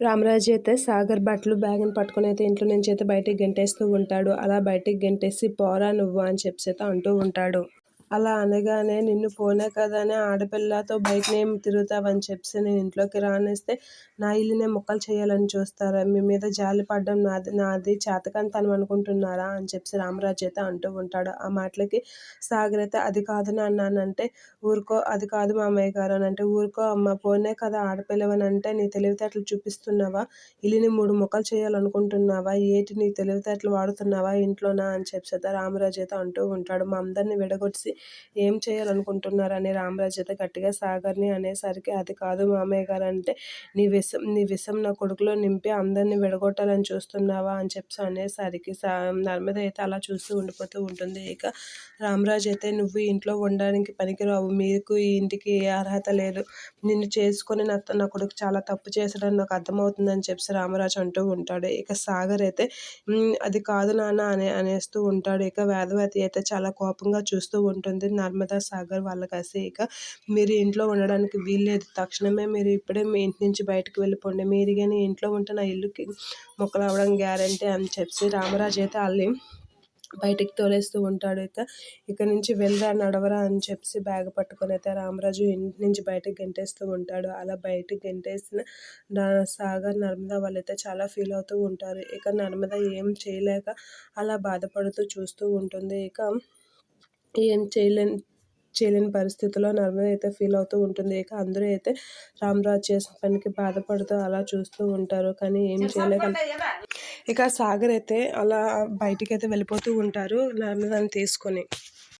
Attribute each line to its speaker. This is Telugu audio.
Speaker 1: రామరాజు అయితే సాగర్ బట్టలు బ్యాగ్ని పట్టుకుని అయితే ఇంట్లో నుంచి అయితే బయటికి గెంటేస్తూ ఉంటాడు. అలా బయటికి గెంటేసి పోరా నువ్వు అని చెప్పి అయితే అంటూ ఉంటాడు. అలా అనగానే నిన్ను పోనే కదా అని ఆడపిల్లతో బయటనేం తిరుగుతావని చెప్పి నేను ఇంట్లోకి రానిస్తే నా ఇల్లునే మొక్కలు చేయాలని చూస్తారా? మీ మీద జాలి పడడం నాది నాది చేతకంతనం అనుకుంటున్నారా? అని చెప్పి రామరాజు అయితే అంటూ ఉంటాడు. ఆ మాటలకి సాగర్ అయితే అది కాదు అన్నానంటే ఊరుకో అది కాదు మామయ్య గారు అని అంటే ఊరుకో అమ్మ పోనే కదా ఆడపిల్లవని అంటే నీ తెలివితేటలు చూపిస్తున్నావా? ఇల్లుని మూడు మొక్కలు చేయాలనుకుంటున్నావా? ఏటి నీ తెలివితేటలు వాడుతున్నావా ఇంట్లోనా? అని చెప్పి రామరాజు అయితే అంటూ ఉంటాడు. మా అందరిని విడగొట్టి ఏం చేయాలనుకుంటున్నారని రామరాజు అయితే గట్టిగా సాగర్ని అనేసరికి అది కాదు మామయ్య గారు అంటే నీ విషం నీ విషం నా కొడుకులో నింపి అందరిని విడగొట్టాలని చూస్తున్నావా? అని చెప్పి అనేసరికి సా నర్మద అయితే అలా చూస్తూ ఉండిపోతూ ఉంటుంది. ఇక రామరాజు అయితే నువ్వు ఇంట్లో ఉండడానికి పనికిరావు. మీకు ఈ ఇంటికి ఏ అర్హత లేదు. నిన్ను చేసుకొని నా నా కొడుకు చాలా తప్పు చేశాడని నాకు అర్థమవుతుందని చెప్పి రామరాజు అంటూ ఉంటాడు. ఇక సాగర్ అయితే అది కాదు నాన్న అనే అనేస్తూ ఉంటాడు. ఇక వేదవతి అయితే చాలా కోపంగా చూస్తూ ఉంటుంది ఉంటుంది. నర్మదా సాగర్ వాళ్ళ ఇక మీరు ఇంట్లో ఉండడానికి వీల్లేదు. తక్షణమే మీరు ఇప్పుడే మీ ఇంటి నుంచి బయటకు వెళ్ళిపోండి. మీరు కానీ ఇంట్లో ఉంటే నా ఇల్లుకి మొక్కలు అవ్వడం గ్యారంటీ అని చెప్పి రామరాజు అయితే వాళ్ళు బయటికి తోలేస్తూ ఉంటాడు ఇక ఇక్కడ నుంచి వెళ్ళరా నడవరా అని చెప్పి బ్యాగ్ పట్టుకొని అయితే రామరాజు ఇంటి నుంచి బయటకు గెంటేస్తూ ఉంటాడు. అలా బయటకు గెంటేసిన సాగర్ నర్మద వాళ్ళైతే చాలా ఫీల్ అవుతూ ఉంటారు. ఇక నర్మద ఏం చేయలేక అలా బాధపడుతూ చూస్తూ ఉంటుంది. ఇక ఏం చేయలేని చేయలేని పరిస్థితిలో నర్మద అయితే ఫీల్ అవుతూ ఉంటుంది. ఇక అందరూ అయితే రామరాజు చేసిన పనికి బాధపడుతూ అలా చూస్తూ ఉంటారు. కానీ ఏం చేయలేక ఇక సాగర్ అయితే అలా బయటికి అయితే వెళ్ళిపోతూ ఉంటారు. నర్మదని తీసుకొని